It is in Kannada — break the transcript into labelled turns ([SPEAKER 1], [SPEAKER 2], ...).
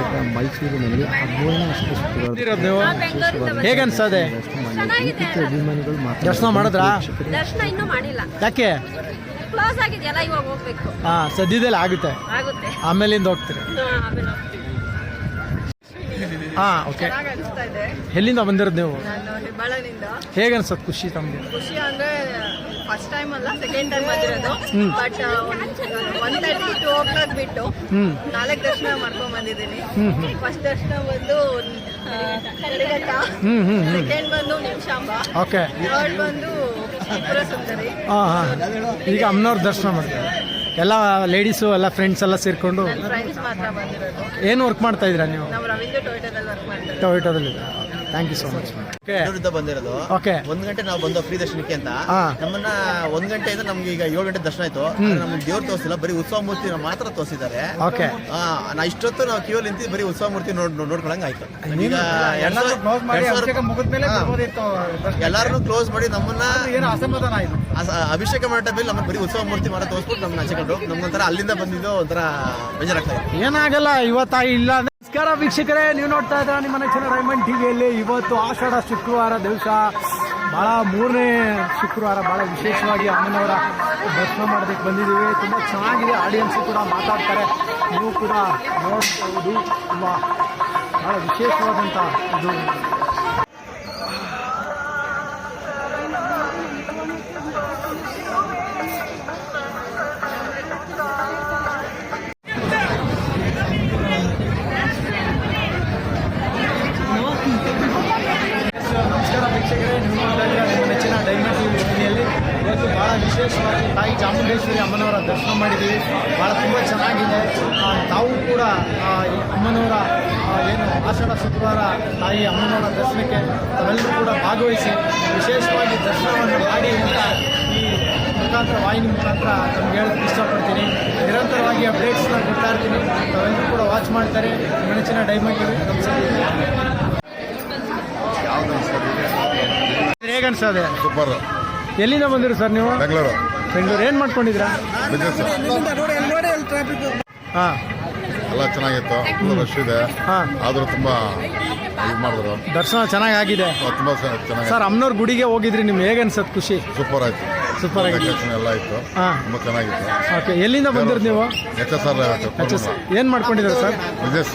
[SPEAKER 1] ಬೆಟ್ಟ ಮೈಸೂರಿನಲ್ಲಿ ಹಬ್ಬವನ್ನ ಅಷ್ಟು
[SPEAKER 2] ಹೇಗೆ ಅನ್ಸದೆ?
[SPEAKER 1] ಅಭಿಮಾನಿಗಳು
[SPEAKER 2] ದರ್ಶನ ಮಾಡಿದ್ರಾ?
[SPEAKER 3] ದರ್ಶನ ಇನ್ನೂ ಮಾಡಿಲ್ಲ.
[SPEAKER 2] ಯಾಕೆ?
[SPEAKER 3] ಕ್ಲೋಸ್ ಆಗಿದೆಯಲ್ಲ ಇವಾಗ ಹೋಗ್ಬೇಕು.
[SPEAKER 2] ಹಾ ಸದ್ಯದಲ್ಲಿ ಆಗುತ್ತೆ.
[SPEAKER 3] ಆಗುತ್ತೆ.
[SPEAKER 2] ಆಮೇಲಿಂದ ಹೋಗ್ತೀರಿ.
[SPEAKER 3] ಹಾ.
[SPEAKER 2] ಓಕೆ.
[SPEAKER 3] ಚೆನ್ನಾಗ್ ಅನಿಸ್ತಾ ಇದೆ.
[SPEAKER 2] ಎಲ್ಲಿಂದ ಬಂದಿರೋದು ನೀವು?
[SPEAKER 3] ನಾನು ಹೆಬ್ಬಾಳನಿಂದ
[SPEAKER 2] ಹೇಗೆ ಅನ್ಸತ್ ಖುಷಿ ತಮಗೆ?
[SPEAKER 3] ಖುಷಿ ಅಂದ್ರೆ ಫಸ್ಟ್ ಟೈಮ್ ಅಲ್ಲ ಸೆಕೆಂಡ್ ಟೈಮ್ ಬಂದಿರೋದು. ಬಟ್ ಕ್ಲಾಕ್ ಬಿಟ್ಟು ನಾಲ್ಕು ದರ್ಶನ ಮಾಡ್ಕೊಂಡ್ ಬಂದಿದ್ದೀನಿ. ಫಸ್ಟ್ ದರ್ಶನ ಬಂದು ಕರಿಘಟ್ಟ ಸೆಕೆಂಡ್ ಬಂದು ನಿಮಿಷಾಂಬ.
[SPEAKER 2] ಓಕೆ
[SPEAKER 3] ಥರ್ಡ್ ಬಂದು ತ್ರಿಪುರ ಸುಂದರಿ.
[SPEAKER 2] ಹಾಂ ಹಾಂ ಈಗ ಅಮ್ಮನವ್ರ ದರ್ಶನ ಮಾಡ್ತಾರೆ. ಎಲ್ಲ ಲೇಡೀಸು ಎಲ್ಲ ಫ್ರೆಂಡ್ಸ್ ಎಲ್ಲ ಸೇರ್ಕೊಂಡು
[SPEAKER 3] ಫ್ರೆಂಡ್ಸ್ ಮಾತ್ರ ಬಂದಿರೋದು.
[SPEAKER 2] ಏನು ವರ್ಕ್ ಮಾಡ್ತಾ ಇದ್ದೀರಾ ನೀವು?
[SPEAKER 3] ನಾವು ರವೀಂದ್ರ ಟೊಯೋಟದಲ್ಲಿ ವರ್ಕ್ ಮಾಡ್ತಾರೆ
[SPEAKER 2] ಟೊಯೋಟೋದಲ್ಲಿ ಥ್ಯಾಂಕ್ ಯು ಸೊ ಮಚ್
[SPEAKER 4] ಬೆಂಗಳೂರಿಂದ ಬಂದಿರೋದು.
[SPEAKER 2] ಓಕೆ.
[SPEAKER 4] ಒಂದ್ ಗಂಟೆ ನಾವು ಬಂದೋ ಫ್ರೀ ದರ್ಶನಕ್ಕೆ ಅಂತ.
[SPEAKER 2] ಹಾ.
[SPEAKER 4] ನಮ್ಮನ್ನ ಒಂದ್ ಗಂಟೆಯಿಂದ ನಮ್ಗೆ ಈಗ ಏಳು ಗಂಟೆ ದರ್ಶನ ಆಯ್ತು. ಆದ್ರೆ ನಮ್ಗೆ ದೇವ್ರು ತೋರಿಸಿಲ್ಲ ಬರೀ ಉತ್ಸವ ಮೂರ್ತಿ ಮಾತ್ರ ತೋರಿಸಿದ್ದಾರೆ.
[SPEAKER 2] ಓಕೆ.
[SPEAKER 4] ನಾ ಇಷ್ಟೊತ್ತು ನಾವು ಕ್ಯೂ ನಿಂತಿ ಬರೀ ಉತ್ಸವ ಮೂರ್ತಿ ನೋಡ್ ನೋಡ್ಕೊಳಂಗ್ ಆಯ್ತು. ಈಗ ಎರಡ್ ಎಲ್ಲಾರನ್ನು ಕ್ಲೋಸ್ ಮಾಡಿ ನಮ್ಮನ್ನ
[SPEAKER 2] ಅಸಮಾಧಾನ ಆಯಿತು.
[SPEAKER 4] ಅಸ- ಅಭಿಷೇಕ ಮಂಟಪದಲ್ಲಿ ನಮ್ಮನ್ನ ಬರೀ ಉತ್ಸವ ಮೂರ್ತಿ ಮಾತ್ರ ತೋರಿಸ್ಬಿಟ್ಟು ನಮ್ಮನ್ನ ಹಚ್ಚಿಕೊಂಡು ನಮ್ಗೊಂಥರ ಅಲ್ಲಿಂದ ಬಂದಿದ್ದು ಒಂಥರ ಬೇಜಾರಾಗ್ತಾ ಇದೆ.
[SPEAKER 2] ಏನಾಗಲ್ಲ ಇವತ್ತ ಇಲ್ಲ ನಮಸ್ಕಾರ ವೀಕ್ಷಕರೇ, ನೀವು ನೋಡ್ತಾ ಇದ್ರ ನಿಮ್ಮ ನೆಚ್ಚಿನ ರೈಮಂಡ್ ಟಿವಿಯಲ್ಲಿ ಇವತ್ತು ಆಷಾಢ ಶುಕ್ರವಾರ ದಿವಸ ಭಾಳ ಮೂರನೇ ಶುಕ್ರವಾರ ಭಾಳ ವಿಶೇಷವಾಗಿ ಅಮ್ಮನವರ ದರ್ಶನ ಮಾಡೋದಕ್ಕೆ ಬಂದಿದ್ದೀವಿ. ತುಂಬ ಚೆನ್ನಾಗಿದೆ ಆಡಿಯನ್ಸ್ ಕೂಡ ಮಾತಾಡ್ತಾರೆ. ನೀವು ಕೂಡ ನೋಡ್ಬೋದು. ತುಂಬ ಭಾಳ ವಿಶೇಷವಾದಂಥ ಇದು. ವಿಶೇಷವಾಗಿ ತಾಯಿ ಚಾಮುಂಡೇಶ್ವರಿ ಅಮ್ಮನವರ ದರ್ಶನ ಮಾಡಿದ್ದೀವಿ. ಭಾಳ ತುಂಬ ಚೆನ್ನಾಗಿದೆ. ತಾವು ಕೂಡ ಅಮ್ಮನವರ ಏನು ಆಷಾಢ ಶುಕ್ರವಾರ ತಾಯಿ ಅಮ್ಮನವರ ದರ್ಶನಕ್ಕೆ ತಾವೆಲ್ಲರೂ ಕೂಡ ಭಾಗವಹಿಸಿ ವಿಶೇಷವಾಗಿ ದರ್ಶನವನ್ನು ಮಾಡಿ ಅಂತ ಈ ಮುಖಾಂತರ ವಾಹಿನಿ ಮುಖಾಂತರ ನಮ್ಗೆ ಹೇಳೋಕ್ಕೆ ಇಷ್ಟಪಡ್ತೀನಿ. ನಿರಂತರವಾಗಿ ಅಪ್ಡೇಟ್ಸ್ನ ಕೊಡ್ತಾ ಇರ್ತೀನಿ. ತಾವೆಲ್ಲರೂ ಕೂಡ ವಾಚ್ ಮಾಡ್ತಾರೆ. ಮೆಣಸಿನ ಡೈಮಂಡ್ ನಮಸ್ಕಾರ ಹೇಗೆ ಅನ್ಸದೆ
[SPEAKER 5] ಸೂಪರ್
[SPEAKER 2] ಎಲ್ಲಿಂದ ಬಂದಿರಿ ಸರ್ ನೀವು?
[SPEAKER 5] ಬೆಂಗಳೂರು.
[SPEAKER 2] ಬೆಂಗಳೂರು. ಏನು ಮಾಡ್ಕೊಂಡಿದ್ರಾ
[SPEAKER 5] ಬಿಸ್ನೆಸ್.
[SPEAKER 2] ಹಾಂ.
[SPEAKER 5] ಎಲ್ಲ ಚೆನ್ನಾಗಿತ್ತು. ಫುಲ್ ರಶ್ ಇದೆ.
[SPEAKER 2] ಹಾಂ.
[SPEAKER 5] ಆದರೂ ತುಂಬಾ ಇದು ಮಾಡಿದ್ರು.
[SPEAKER 2] ದರ್ಶನ ಚೆನ್ನಾಗಿ ಆಗಿದೆ.
[SPEAKER 5] ತುಂಬಾ ಚೆನ್ನಾಗಿ
[SPEAKER 2] ಸರ್ ಅಮ್ಮನವ್ರ ಗುಡಿಗೆ ಹೋಗಿದ್ರಿ ನಿಮ್ಗೆ ಹೇಗೆ ಅನ್ಸತ್ ಖುಷಿ?
[SPEAKER 5] ಸೂಪರ್ ಆಯ್ತು.
[SPEAKER 2] ಸೂಪರ್ ಆಗಿದೆ.
[SPEAKER 5] ಡೆಕೋರೇಷನ್ ಎಲ್ಲ ಇತ್ತು
[SPEAKER 2] ಹಾಂ.
[SPEAKER 5] ತುಂಬಾ ಚೆನ್ನಾಗಿತ್ತು.
[SPEAKER 2] ಓಕೆ ಎಲ್ಲಿಂದ ಬಂದಿರಿ ನೀವು?
[SPEAKER 5] H S R
[SPEAKER 2] H S ಏನು ಮಾಡ್ಕೊಂಡಿದ್ದೀರಾ ಸರ್?
[SPEAKER 5] ಬಿಸ್ನೆಸ್.